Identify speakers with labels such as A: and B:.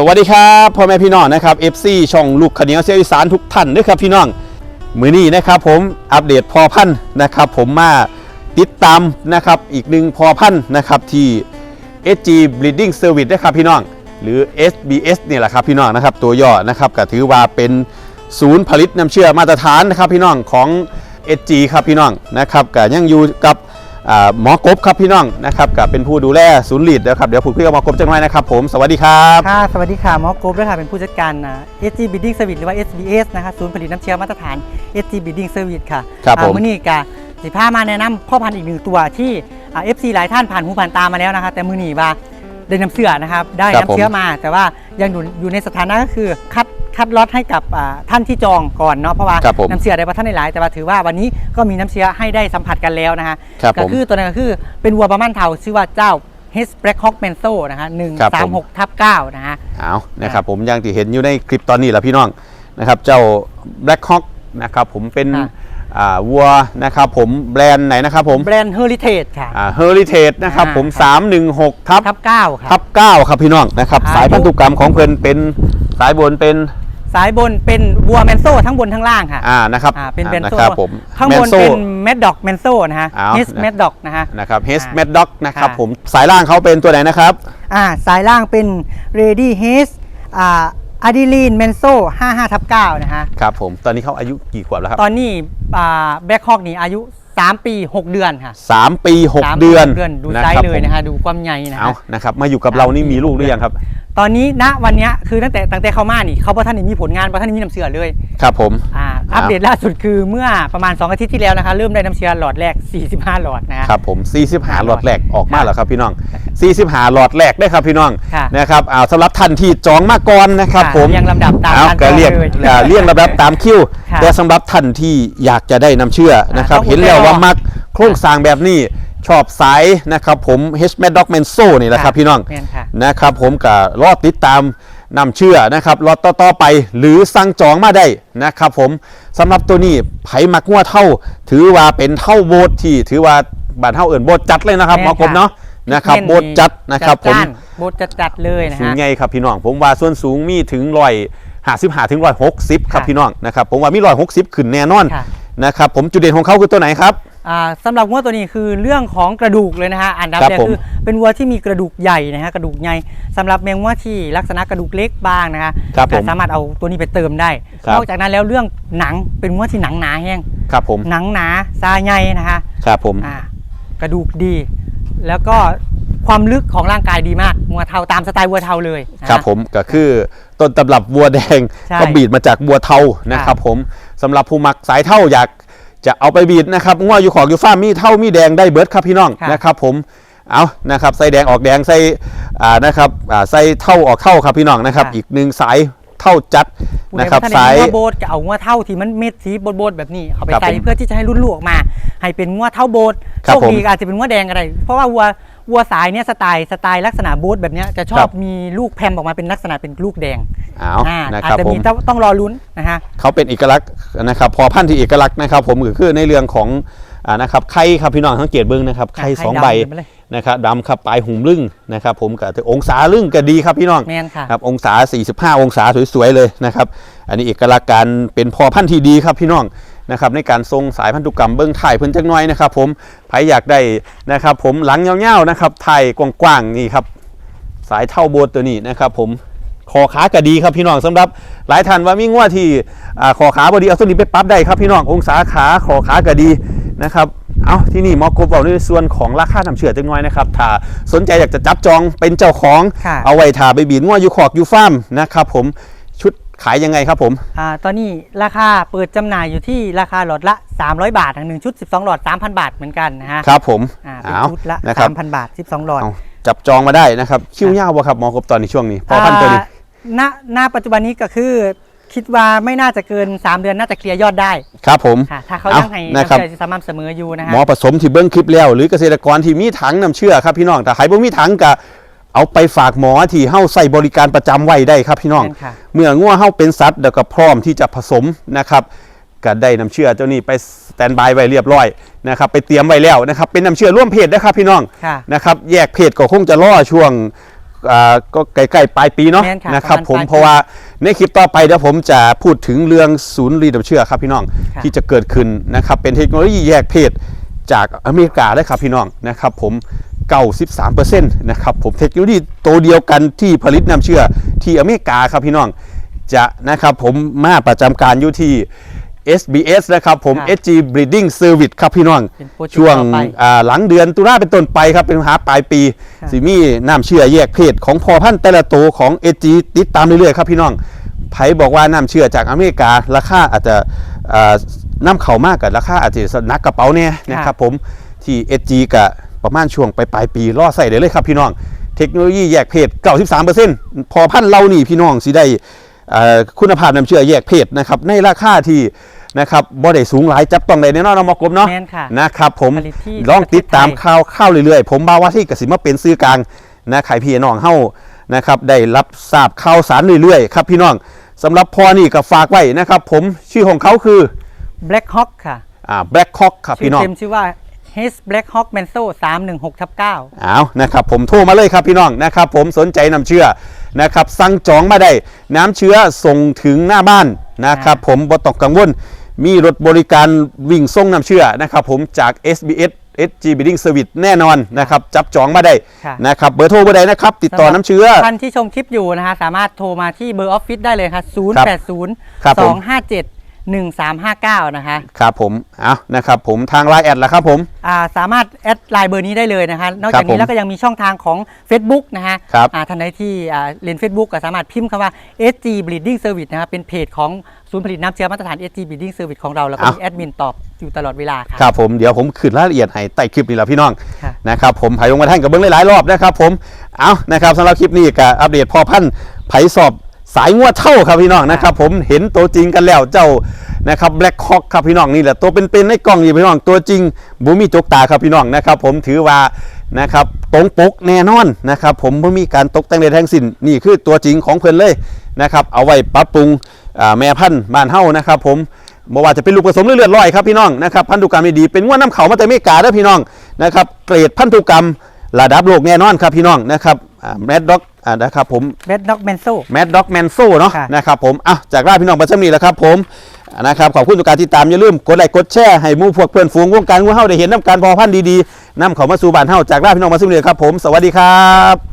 A: สวัสดีครับพ่อแม่พี่น้องนะครับ FC ช่องลูกขเนียวเสียอีสานทุกท่านด้วยครับพี่น้องมือนี้นะครับผมอัปเดตพอพันธ์นะครับผมมาติดตามนะครับอีกหนึ่งพอพันธ์นะครับที่ SG Breeding Service นะครับพี่น้องหรือ SBS เนี่ยแหละครับพี่น้องนะครับตัวย่อนะครับก็ถือว่าเป็นศูนย์ผลิตน้ำเชื่อมาตรฐานนะครับพี่น้องของ SG ครับพี่น้องนะครับก็ยังอยู่กับ หมอกบครับพี่น้องนะครับก็เป็นผู้ดูแลศูนย์ลีดนะครับเดี๋ยวพูดคุยกับหมอกบจังหน่อยนะครับผมสวัสดีครับ
B: ค่ะสวัสดีค่ะหมอกรุ๊ปด้วยค่ะเป็นผู้จัดการอ่า SG Bidding Service หรือว่า SBS นะคะศูนย์ผลิตน้ำเชื้อมาตรฐาน SG Bidding Service ค่ะ
A: ครับผม
B: อ่ามื่อนี้กะสิพามาแนะนำพ่อพันธุ์อีกหนึ่งตัวที่อ่า FC หลายท่านผ่านหูผ่านตามาแล้วนะคะแต่มื่อนี้ว่าได้น้ำเชื้อนะครับได้
A: ครับ
B: น้ำเชื้อมา แต่ว่ายังอยู่อยู่ในสถานะก็คือคัด คัดล็อตให้กับอ่าท่านที่จองก่อนเนาะเพราะว่า
A: ครับผม
B: น้ำเชื้อได้ว่าท่านได้หลายแต่ว่าถือว่าวันนี้ก็มีน้ำเชื้อให้ได้สัมผัสกันแล้วนะคะ
A: ครับ
B: ก็
A: ผม
B: คือตัวนั้นก็คือเป็นวัวประมาณเทาชื่อว่าเจ้า H Black Hawk Menso นะคะหนึ่ง
A: ครับ
B: สา
A: ผมม
B: หกทับเก้านะคะ
A: เอานะครับผมอย่างที่เห็นอยู่ในคลิปตอนนี้แหละพี่น้องนะครับเจ้า Black Hawk นะครับผมเป็น
B: ค่ะ
A: อ่าวัวนะครับผมแบรนด์ไหนนะครับผม
B: แบรนด์ Heritage ค่ะ
A: อ่า Heritage นะครับ
B: อ่า
A: ผม
B: ครับ
A: 316ทับ
B: ทับเก้าค่ะ
A: ทับ9ครับพี่น้องนะครับ
B: อายุ
A: สายพันธุกรรมของเพิ่นเป็นสายบนเป็น
B: สายบนเป็นบัวแมนโซทั้งบนทั้งล่างค่ะ
A: อ่านะครับ
B: อ่าเป็นแมน
A: นะ
B: โซ
A: ครับผม
B: ข้างบน
A: Manso
B: เป็นแมดด็อกแมนโซนะฮะ
A: เอา
B: เฮส
A: นะ
B: แมดด็อกนะฮะ
A: นะครับ H
B: อ่า
A: Mad Dog นะครับ
B: ค่ะ
A: ผมสายล่างเขาเป็นตัวไหนนะครับ
B: อ่าสายล่างเป็น Ready h e s อ่าอะดีลีนแมนโซ55ทับ9นะฮะ
A: ครับผม ตอนนี้เขาอายุกี่ขวบแล้วครับ
B: ตอนนี้อ่าแบ็คฮอกนี่อายุ 3ปี6เดือนค่ะ
A: สามปีหก
B: สาม
A: เดือน
B: เดือนดู
A: นะ
B: ไซ
A: ครับ
B: ส์เลย
A: ผม
B: นะฮะดูความใหญ่นะ
A: เอา
B: ฮะ
A: นะครับ มาอยู่กับเรานี่มีลูกหรือยังครับ
B: ตอนนี้ณวันเนี้ยคือตั้งแต่ตั้งแต่เข้ามานี่เขาพอท่านได้มีผลงานพอท่านได้มีน้ำเสือเลย
A: ครับผม
B: อ่าอัปเดตล่าสุดคือเมื่อประมาณ 2 อาทิตย์ที่แล้วนะคะ เริ่มได้น้ำเชื้อหลอดแรก 45 หลอดนะฮะ
A: ครับผม45หลอดแรกออกมา
B: ค่ะ
A: แล้วครับพี่น้อง 45หลอดแรกได้ครับพี่น้อง
B: ค่ะ
A: นะครับเอาสำหรับท่านที่จองมาก่อนนะครับ
B: ค่ะ
A: ผม
B: เรียงลำดับตาม
A: เอา
B: การ
A: ก็เรียก
B: จองเลย
A: อ่าเรียงลำดับตามคิว
B: ค่ะ
A: แต่สำหรับท่านที่อยากจะได้น้ำเชื่อนะครับ
B: ต้อง
A: เห็นแล้ว
B: อุดใจรอ
A: ว่ามักโครงสร้างแบบนี้ชอบสายนะครับผม H m a d Dog m a n s o นี่แหละครับ
B: ค่ะ
A: พี่น้อง
B: แม่นค่ะ
A: นะครับผมก็รอติดตามนำเชื่อนะครับรอต่อๆไปหรือสั่งจองมาได้นะครับผมสำหรับตัวนี้ไผมักงัวเท่า ถือว่าเป็นเท่าโบสที่ถือว่าบ้านเท่าเอิ่นโบสจัดเลยนะครับหมอกบเนาะ นะครับโบสจัดนะครับผม
B: จ้านโบสจัดจัดๆเลยนะ
A: สูง
B: ฮะ
A: ไงครับพี่น้อง ผมว่าส่วนสูงมีถึงร้อยห้าสิบห้าถึงร้อยหกสิบครับ
B: ค่ะ
A: พี่น้องนะครับผมว่ามีร้อยหกสิบขึ้นแน่นอน
B: ค่ะ
A: นะครับผมจุดเด่นของเขาคือตัวไหนครับ
B: อ่าสำหรับวัวตัวนี้คือเรื่องของกระดูกเลยนะฮะอันดับ
A: ครับ
B: แรก
A: ผม
B: คือเป็นวัวที่มีกระดูกใหญ่นะฮะกระดูกใหญ่สำหรับแมงวัวที่ลักษณะกระดูกเล็กบ้างนะฮะ
A: ครับผม
B: ก็สามารถเอาตัวนี้ไปเติมได้
A: ครับ
B: นอกจากนั้นแล้วเรื่องหนังเป็นวัวที่หนังหนาแห้ง
A: ครับผม
B: หนังหนาซาใหญ่นะฮะ
A: ครับผม
B: อ่ากระดูกดี แล้วก็ความลึกของร่างกายดีมากวัวเทาตามสไตล์วัวเทาเลยนะฮะ
A: ครับผมก็คือต้นตำรับบัวแดง
B: ใช่
A: ก็บีดมาจากบัวเทานะครับผมสำหรับผู้มักสายเท่าอยากจะเอาไปบีดนะครับงัวอยู่ของอยู่ฟ้ามีเท่ามีแดงได้เบิร์ดครับพี่น้อง
B: ค่ะ
A: นะครับผมเอานะครับใส่แดงออกแดงใส่อ่านะครับอ่าใส่เท่าออกเท่าครับพี่น้องนะครับ อีกหนึ่งสาย เท่าจัด
B: ผู้
A: นะ
B: ใด
A: ครับ
B: ว่าท่าน
A: สาย
B: เห็นงัวโบสก็เอางัวเท่าที่มันเม็ดสีโบดๆแบบนี้เอาไป
A: ครับ
B: ใส่
A: ผม
B: เพื่อที่จะให้รุ่นลูกออกมา ให้เป็นงัวเท่าโบส
A: ครับ
B: โชคดี
A: ผม
B: ก็อาจจะเป็นงัวแดงก็ได้เพราะว่าวัววัวสายเนี้ยสไตล์สไตล์ลักษณะโบสแบบเนี้ยจะชอ
A: ครับบ
B: มีลูกแพมออกมาเป็นลักษณะเป็นลูกแดง
A: เอา
B: อ่า
A: นะ
B: อาจ
A: ครับ
B: จะ
A: ผ
B: มี
A: ม
B: ต้องต้องรอลุ้นนะฮะ
A: เขาเป็นเอกลักษณ์นะครับพอพันธุ์ที่เอกลักษณ์นะครับผมก็คือในเรื่องของ อ่านะครับไข่ครับพี่น้องสังเกตเบิ้งนะครับไข่
B: ไข่
A: สอง
B: ดำ
A: ใบ
B: เห็นไหมเลย
A: นะครับดำครับปลายหุมลึ่งนะครับ ผมกับองศาลึ่งก็ดีครับพี่น้อง
B: แมนค่ะ
A: ครับองศา 45 องศาสวยๆเลยนะครับ อันนี้เอกลักษณ์การเป็นพอพันธุ์ที่ดีครับพี่น้องนะครับในการทรงสายพันธุกรรมเบิ้งถ่ายเพิ่นจักหน้อยนะครับ ผมใครอยากได้นะครับ ผมหลังยาวๆนะครับถ่ายกว้างๆนี่ครับ สายเท่าโบสตัวนี้นะครับ ผมคอขากระดีครับพี่น้องสำหรับหลายท่านว่ามีงวดที่อ่าคอขาบดีเอาตัวนี้ไปปรั๊บได้ครับพี่น้ององศาขาคอขากระดี นะครับเอาที่นี่หมอกบบอกในส่วนของราคานำเชื่อจังน้อยนะครับถ้าสนใจอยากจะจับจองเป็นเจ้าของ
B: ค่ะ
A: เอาไว้ถ่าไปบีดงวดอยู่ขอกอยู่ฟาร์มนะครับผมชุดขายยังไงครับผม
B: อ่าตอนนี้ราคาเปิดจำหน่ายอยู่ที่ราคาหลอดละ 300 บาทหนึ่งชุด 12 หลอด 3,000 บาทเหมือนกันนะฮะ
A: ครับผม
B: อ่าเป็น
A: เอา
B: ชุดละ
A: นะครับ
B: 3,000 บาท 12 หลอด
A: เอาจับจองมาได้นะครับคิวยาวบ่ครับหมอกบตอนในช่วงนี้พอพันธุ์ตัวนี้
B: อ่าณณปัจจุบันนี้ก็คือ คิดว่าไม่น่าจะเกิน 3 เดือนน่าจะเคลียร์ยอดได้
A: ครับผม
B: ค่ะถ้าเขา
A: เอา
B: ยังให้
A: นะ
B: น้ำ
A: ครับ
B: เชื่อสม่ำเสมออยู่นะฮะ
A: หมอผสมที่เบิ้งคลิปแล้ว หรือเกษตรกรที่มีถังน้ำเชื่อครับพี่น้องแต่ใครบ่มีถังก็เอาไปฝากหมอที่เฮาใส่บริการประจำไว้ได้ครับพี่น้อง
B: แม่นค่ะ
A: เมื่องัวเฮาเป็นสัตว์แล้วก็พร้อมที่จะผสมนะครับก็ได้น้ำเชื่อเจ้านี้ไปสแตนบายไว้เรียบร้อยนะครับไปเตรียมไว้แล้วนะครับเป็นน้ำเชื่อร่วมเพศนะครับพี่น้อง
B: ค่ะ
A: นะครับแยกเพศก็คงจะล่อช่วงอ่าก็ใกล้ๆปลายปีเนาะ
B: แม่นค่ะ
A: นะครับ
B: ประ
A: ผม
B: มาณปลายปี
A: เพราะว่า ในคลิปต่อไปเดี๋ยวผมจะพูดถึงเรื่องศูนย์รีดน้ำเชื่อครับพี่น้อง
B: ค่ะ
A: ที่จะเกิดขึ้นนะครับเป็นเทคโนโลยีแยกเพศจากอเมริกาเลยครับพี่น้องนะครับผม 93%นะครับผมเทคโนโลยีตัวเดียวกันที่ผลิตน้ำเชื่อที่อเมริกาครับพี่น้องจะนะครับผมมาประจำการอยู่ที่ SBS นะครับผม
B: ครับ
A: SG Breeding Service ครับพี่น้อง
B: เป็นโปรเจกต์
A: ช่วง
B: ต่อไป
A: อ่าหลังเดือนตุลาเป็นต้นไปครับ เป็นหาปลายปี
B: ครับ
A: สิมีน้ำเชื่อแยกเพศของพอพันธุ์แต่ละตัวของ SG ติดตามเรื่อยๆครับพี่น้องไผบอกว่าน้ำเชื่อจากอเมริการาคาอาจจะอ่าน้ำเขามากกับราคาอาจจะนักกระเป๋าเนี่ยนะครับผมที่ SG กับประมาณช่วงปลายๆปีล่อใส่ได้เลยครับพี่น้อง เทคโนโลยีแยกเพศ93%พอพันธุ์เรานี่พี่น้องสิได้เอ่อคุณภาพน้ำเชื่อแยกเพศนะครับในราคาที่ นะครับบ่ได้สูงหลายจับต้องได้แน่นอนเนาะหมอกลมเนาะ
B: แม่นค่ะ
A: นะครับผม
B: ผลิตที่
A: ลองติดตาม
B: ประเทศไทย
A: ข่าวข่าวเรื่อยๆ ผมบาว่าที่กสิมาเป็นซื้อกลางนะขายพี่น้องเฮานะครับได้รับทราบข่าวสารเรื่อยๆครับพี่น้องสำหรับพอนี่ก็ฝากไว้นะครับผมชื่อของเขาคือ
B: Black Hawk ค่ะ
A: อ่า Black Hawk ครับ
B: ชื่
A: พี่
B: อ
A: น้อง
B: เต็มชื่อว่า H Black Hawk Manso 316ทับ9
A: เอานะครับผมโทรมาเลยครับพี่น้องนะครับผมสนใจน้ำเชื่อนะครับสั่งจองมาได้น้ำเชื้อส่งถึงหน้าบ้าน นะครับผมบ่ต้องกังวล มีรถบริการวิ่งส่งน้ำเชื่อนะครับผมจาก SBS SG Bidding Service แน่นอนนะครับจับจองมาได้
B: ค่ะ
A: นะครับเบอร์โทรเบอร์ใดนะครับ ติดต่อน้ำเชื้อ
B: ท่านที่ชมคลิปอยู่นะคะสามารถโทรมาที่เบอร์ออฟฟิศได้เลยค่ะ
A: ครับผม
B: 080 257 1359 นะคะ
A: ครับผมเอานะครับผมทางไลน์แอดละครับผม
B: อ่าสามารถแอดไลน์เบอร์นี้ได้เลยนะคะ นอก
A: ครั
B: จาก
A: บผม
B: นี้แล้วก็ยังมีช่องทางของ Facebook นะคะ
A: ครับ
B: อ่าท่านใดที่อ่าเรียน Facebook ก็สามารถพิมพ์คำว่า SG Breeding Service นะครับเป็นเพจของศูนย์ผลิตน้ำเชื้อมาตรฐาน SG Breeding Service ของเรา แล้วก็มีแอดมินตอบอยู่ตลอดเวลาค่ะ
A: ครับผมเดี๋ยวผมขึ้นรายละเอียดให้ใต้คลิปนี่แหละพี่น้อง
B: ค่ะ
A: นะครับผมไผ่ลงมาท่านกับเบิ้งหลายๆรอบนะครับผมเอานะครับสำหรับคลิปนี้ก็อัปเดตพอพันธุ์ไผ่สอบ สายงวดเท่าครับพี่น้องนะครับ ผมเห็นตัวจริงกันแล้วเจ้านะครับแบล็คฮอกครับพี่น้องนี่แหละตัวเป็นๆในกล่องนี่พี่น้องตัวจริงบุมีจกตาครับพี่น้องนะครับ ผมถือว่านะครับตรงปกแน่นอนนะครับ ผมบ่มีการตกแต่งใดทั้งสิ้นนี่คือตัวจริงของเพิ่นเลยนะครับ เอาไว้ปรับปรุงอ่าแม่พันธุ์บ้านเฮานะครับ ผมบ่ว่าจะเป็นลูกผสมหรือเลือดลอยครับพี่น้องนะครับพันธุกรรมดีๆเป็นงวดน้ำเขามาแต่อเมริกาเด้อพี่น้องนะครับ เกรดพันธุกรรมระดับโลกแน่นอนครับพี่น้องนะครับ แมดด็อกนะครับผม
B: Red Dog Manso
A: แมดด็อกแมนโซเนาะ
B: ค่ะ
A: นะครับผมอะจากราพี่น้องประจำนี้แหล้วครับผมนะครับขอบคุณทุกการติดตามอย่าลืมกดไลค์กดแชร์ให้หมู่พวกเพื่อนฝูงวงการงูเฮาได้เห็นน้ำการพอพันธุ์ดีๆนำเขามาสู่บ้านเฮาจากราพี่น้องมาซึ่งเลยครับผม สวัสดีครับ